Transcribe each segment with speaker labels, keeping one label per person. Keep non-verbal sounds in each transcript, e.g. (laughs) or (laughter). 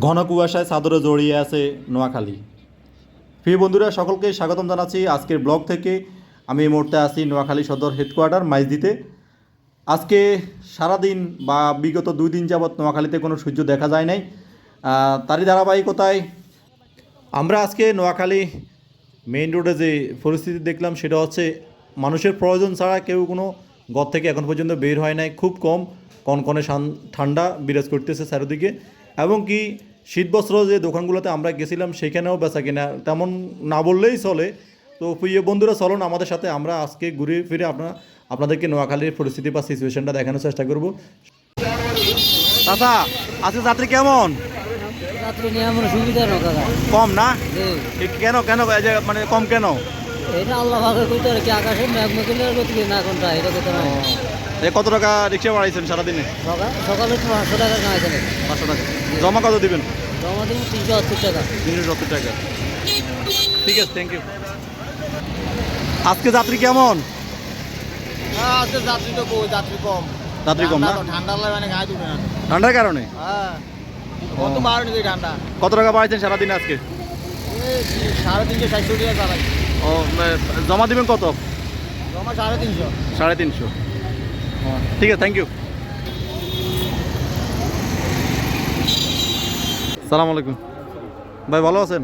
Speaker 1: ঘন কুয়াশায় চাদরে জড়িয়ে আছে নোয়াখালী। প্রিয় বন্ধুরা, সকলকে স্বাগতম জানাচ্ছি আজকের ব্লগ থেকে। আমি এই মুহূর্তে আছি নোয়াখালী সদর হেডকোয়ার্টার মাইজদিতে। আজকে সারাদিন বা বিগত দুই দিন যাবৎ নোয়াখালীতে কোনো সূর্য দেখা যায় নাই। তারই ধারাবাহিকতায় আমরা আজকে নোয়াখালী মেইন রোডে যে পরিস্থিতি দেখলাম, সেটা হচ্ছে মানুষের প্রয়োজন ছাড়া কেউ কোনো ঘর থেকে এখন পর্যন্ত বের হয় নাই। খুব কম কনকনে ঠান্ডা বিরাজ করতেছে চারিদিকে। এবং কি শীত বস্ত্র যে দোকানগুলোতে আমরা গেছিলাম সেখানেও বেচা কিনা তেমন না বললেই চলে। তো প্রিয় বন্ধুরা চলুন আমাদের সাথে আমরা আজকে ঘুরে ফিরে আপনার আপনাদেরকে নোয়াখালীর পরিস্থিতি বা সিচুয়েশনটা দেখানোর চেষ্টা করব। দাদা আজকে যাত্রী কেমন? কম না? কেন কেন মানে কম কেন?
Speaker 2: এটা আল্লাহ ভাগে কইতে আর কি আকাশে মেঘ মেঘিলে গতি না কোনটা এটা না।
Speaker 1: এ কত টাকা রিক্সা বাড়াইছেন সারাদিনে?
Speaker 2: সকাল সকালে তো পাঁচশো টাকা কামাইছে নাকি।
Speaker 1: পাঁচশো টাকা। জমা কত দিবেন?
Speaker 2: জমা দিব তিনশো আশি টাকা।
Speaker 1: তিনশো সত্তর টাকা। ঠিক আছে থ্যাংক ইউ আজকে যাত্রী কেমন?
Speaker 3: হ্যাঁ আজকে যাত্রী তো কই যাত্রী কম।
Speaker 1: যাত্রী কম না?
Speaker 3: ঠান্ডা লাগে মানে গায়ে দিবে না।
Speaker 1: ঠান্ডার কারণে?
Speaker 3: হ্যাঁ কত বারো নাকি ঠান্ডা?
Speaker 1: কত টাকা বাড়াইছেন সারাদিনে আজকে?
Speaker 3: এই সাড়ে তিনশো চারশো টাকা চালাই
Speaker 1: ও জমা দিবেন কত?
Speaker 3: জমা সাড়ে তিনশো।
Speaker 1: সাড়ে তিনশো। ঠিক আছে থ্যাংক ইউ সালাম আলাইকুম। ভাই ভালো আছেন?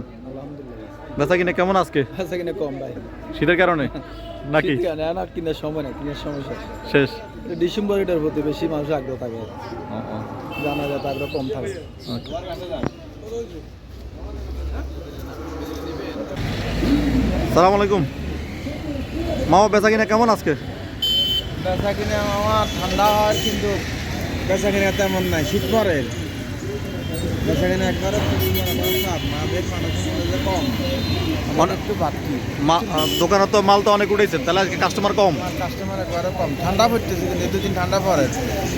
Speaker 1: বেচা কিনে কেমন আজকে?
Speaker 3: আচ্ছা কিনা কম ভাই।
Speaker 1: শীতের কারণে? (laughs) নাকি?
Speaker 3: না কিনার সময় না কিনার সমস্যা
Speaker 1: শেষ।
Speaker 3: ডিসেম্বর এটার প্রতি বেশি মানুষ আগ্রহ থাকে। জানা যায় আগ্রহ কম থাকে।
Speaker 1: সালাম আলাইকুম। মামা বেচা কিনা কেমন আজকে?
Speaker 3: বেচা কিনে আমার ঠান্ডা হয় কিন্তু বেচা কিনে তেমন নাই শীত পরে বেচা কিনে একবারে কম।
Speaker 1: দোকানে তো মাল তো অনেক উঠেছেন তাহলে আজকে কাস্টমার কম।
Speaker 3: কাস্টমার একবারে কম। ঠান্ডা পড়তেছে কিন্তু এই দুদিন ঠান্ডা পড়ে।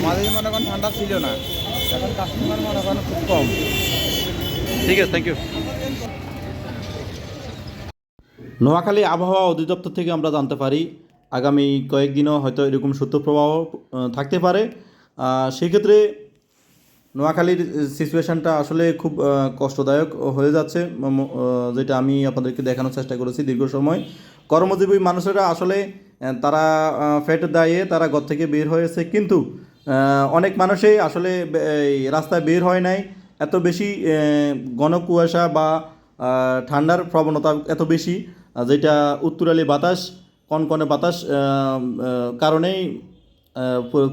Speaker 3: মাঝে মনে করেন ঠান্ডা ছিল না এখন কাস্টমার মনে করেন খুব কম।
Speaker 1: ঠিক আছে থ্যাংক ইউ নোয়াখালী আবহাওয়া অধিদপ্তর থেকে আমরা জানতে পারি আগামী কয়েকদিনও হয়তো এরকম সূত্রপ্রবাহ আহ, থাকতে পারে। সেক্ষেত্রে নোয়াখালীর সিচুয়েশানটা আসলে খুব কষ্টদায়ক হয়ে যাচ্ছে। যেটা আমি আপনাদেরকে দেখানোর চেষ্টা করেছি দীর্ঘ সময়। কর্মজীবী মানুষেরা আসলে তারা ফেট দায়ে তারা ঘর থেকে বের হয়েছে। কিন্তু অনেক মানুষই আসলে এই রাস্তায় বের হয় নাই। এত বেশি ঘন কুয়াশা বা ঠান্ডার প্রবণতা এত বেশি। যেটা উত্তরালি বাতাস, কনকনে বাতাস কারণেই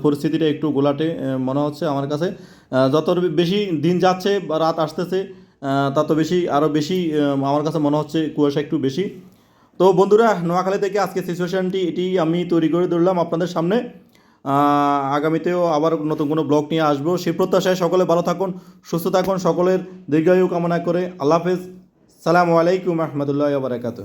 Speaker 1: পরিস্থিতিটা একটু গোলাটে মনে হচ্ছে আমার কাছে। যত বেশি দিন যাচ্ছে বা রাত আসতেছে তত বেশি আরও বেশি আমার কাছে মনে হচ্ছে কুয়াশা একটু বেশি। তো বন্ধুরা, নোয়াখালী থেকে আজকে সিচুয়েশনটি এটি আমি তৈরি করে ধরলাম আপনাদের সামনে। আগামীতেও আবার নতুন কোনো ব্লগ নিয়ে আসব। সেই প্রত্যাশায় সকলে ভালো থাকুন, সুস্থ থাকুন, সকলের দীর্ঘায়ু কামনা করে। আল্লাহ হাফেজ। সালামু আলাইকুম রহমতুল্লাহ বারাকাতু